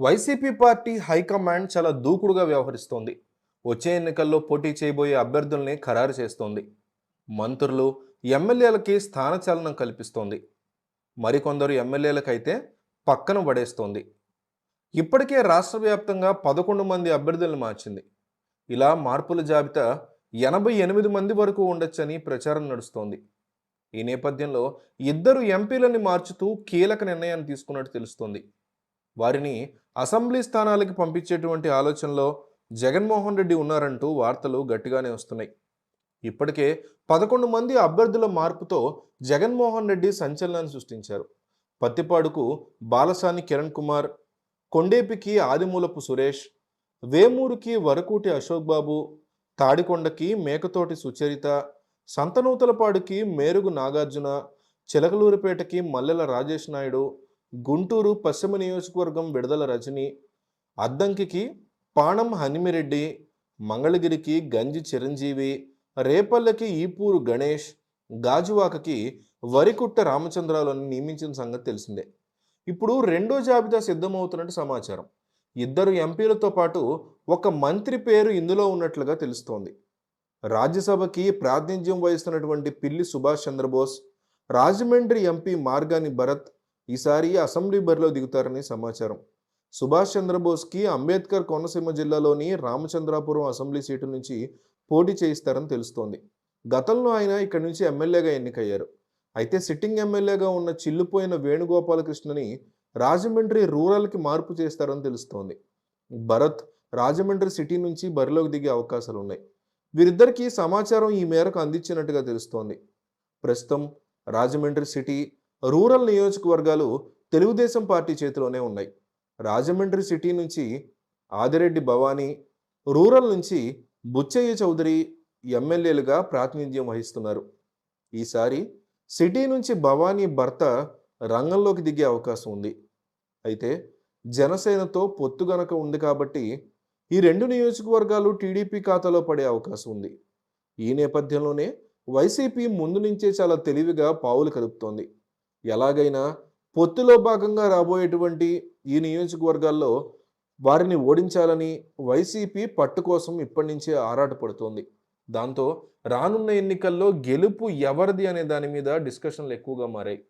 YCP party high command చాలా దూకుడుగా వ్యవహరిస్తోంది. వచ్చే ఎన్నికల్లో పోటీ చేయబోయే అభ్యర్థుల్ని ఖరారు చేస్తోంది. మంత్రులు ఎమ్మెల్యేలకి స్థానచలనం కల్పిస్తోంది. మరికొందరు ఎమ్మెల్యేలకైతే పక్కన పడేస్తోంది. ఇప్పటికే రాష్ట్ర వ్యాప్తంగా పదకొండు మంది అభ్యర్థులను మార్చింది. ఇలా మార్పుల జాబితా ఎనభై ఎనిమిది మంది వరకు ఉండొచ్చని ప్రచారం నడుస్తోంది. ఈ నేపథ్యంలో ఇద్దరు ఎంపీలని మార్చుతూ కీలక నిర్ణయాన్ని తీసుకున్నట్టు తెలుస్తోంది. వారిని అసెంబ్లీ స్థానాలకి పంపించేటువంటి ఆలోచనలో జగన్మోహన్ రెడ్డి ఉన్నారంటూ వార్తలు గట్టిగానే వస్తున్నాయి. ఇప్పటికే పదకొండు మంది అభ్యర్థుల మార్పుతో జగన్మోహన్ రెడ్డి సంచలనాన్ని సృష్టించారు. పత్తిపాడుకు బాలసాని కిరణ్ కుమార్ కొండేపికి ఆదిమూలపు సురేష్ వేమూరుకి వరకూటి అశోక్ బాబు తాడికొండకి మేకతోటి సుచరిత సంతనూతలపాడుకి మేరుగు నాగార్జున చిలకలూరిపేటకి మల్లెల రాజేష్ నాయుడు గుంటూరు పశ్చిమ నియోజకవర్గం విడుదల రజని అద్దంకికి పాణం హనిమిరెడ్డి మంగళగిరికి గంజి చిరంజీవి రేపల్లకి ఈపూరు గణేష్ గాజువాకకి వరికుట్ట రామచంద్రాలను నియమించిన సంగతి తెలిసిందే. ఇప్పుడు రెండో జాబితా సిద్ధమవుతున్నట్టు సమాచారం. ఇద్దరు ఎంపీలతో పాటు ఒక మంత్రి పేరు ఇందులో ఉన్నట్లుగా తెలుస్తోంది. రాజ్యసభకి ప్రాతినిధ్యం వహిస్తున్నటువంటి పిల్లి సుభాష్ చంద్రబోస్ రాజమండ్రి ఎంపీ మార్గాని భరత్ ఈసారి అసెంబ్లీ బరిలో దిగుతారని సమాచారం. సుభాష్ చంద్రబోస్కి అంబేద్కర్ కోనసీమ జిల్లాలోని రామచంద్రాపురం అసెంబ్లీ సీటు నుంచి పోటీ చేయిస్తారని తెలుస్తోంది. గతంలో ఆయన ఇక్కడి నుంచి ఎమ్మెల్యేగా ఎన్నికయ్యారు. అయితే సిట్టింగ్ ఎమ్మెల్యేగా ఉన్న చిల్లుపోయిన వేణుగోపాలకృష్ణని రాజమండ్రి రూరల్కి మార్పు చేస్తారని తెలుస్తోంది. భరత్ రాజమండ్రి సిటీ నుంచి బరిలోకి దిగే అవకాశాలు ఉన్నాయి. వీరిద్దరికీ సమాచారం ఈ మేరకు అందించినట్టుగా తెలుస్తోంది. ప్రస్తుతం రాజమండ్రి సిటీ రూరల్ నియోజకవర్గాలు తెలుగుదేశం పార్టీ చేతిలోనే ఉన్నాయి. రాజమండ్రి సిటీ నుంచి ఆదిరెడ్డి భవానీ రూరల్ నుంచి బుచ్చయ్య చౌదరి ఎమ్మెల్యేలుగా ప్రాతినిధ్యం వహిస్తున్నారు. ఈసారి సిటీ నుంచి భవానీ భర్త రంగంలోకి దిగే అవకాశం ఉంది. అయితే జనసేనతో పొత్తు గనక ఉంది కాబట్టి ఈ రెండు నియోజకవర్గాలు టీడీపీ ఖాతాలో పడే అవకాశం ఉంది. ఈ నేపథ్యంలోనే వైసీపీ ముందు నుంచే చాలా తెలివిగా పావులు కలుపుతోంది ఎలాగైనా పొత్తులో భాగంగా రాబోయేటువంటి ఈ నియోజకవర్గాల్లో వారిని ఓడించాలని వైసీపీ పట్టు కోసం ఇప్పటి నుంచే ఆరాటపడుతోంది. దాంతో రానున్న ఎన్నికల్లో గెలుపు ఎవరిది అనే దాని మీద డిస్కషన్లు ఎక్కువగా మారాయి.